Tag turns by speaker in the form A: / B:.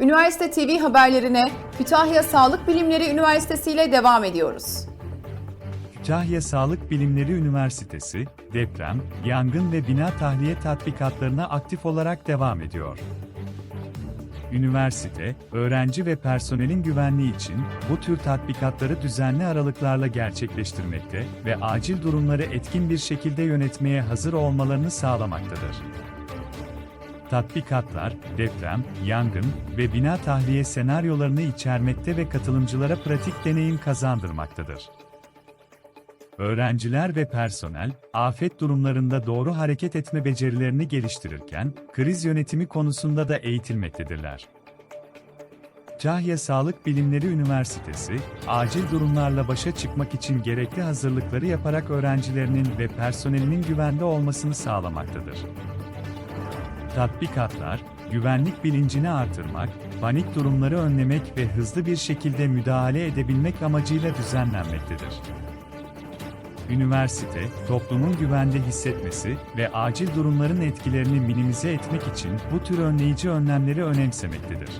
A: Üniversite TV haberlerine Kütahya Sağlık Bilimleri Üniversitesi ile devam ediyoruz.
B: Kütahya Sağlık Bilimleri Üniversitesi, deprem, yangın ve bina tahliye tatbikatlarına aktif olarak devam ediyor. Üniversite, öğrenci ve personelin güvenliği için bu tür tatbikatları düzenli aralıklarla gerçekleştirmekte ve acil durumları etkin bir şekilde yönetmeye hazır olmalarını sağlamaktadır. Tatbikatlar, deprem, yangın ve bina tahliye senaryolarını içermekte ve katılımcılara pratik deneyim kazandırmaktadır. Öğrenciler ve personel, afet durumlarında doğru hareket etme becerilerini geliştirirken, kriz yönetimi konusunda da eğitilmektedirler. Cahya Sağlık Bilimleri Üniversitesi, acil durumlarla başa çıkmak için gerekli hazırlıkları yaparak öğrencilerinin ve personelinin güvende olmasını sağlamaktadır. Tatbikatlar, güvenlik bilincini artırmak, panik durumları önlemek ve hızlı bir şekilde müdahale edebilmek amacıyla düzenlenmektedir. Üniversite, toplumun güvende hissetmesi ve acil durumların etkilerini minimize etmek için bu tür önleyici önlemleri önemsemektedir.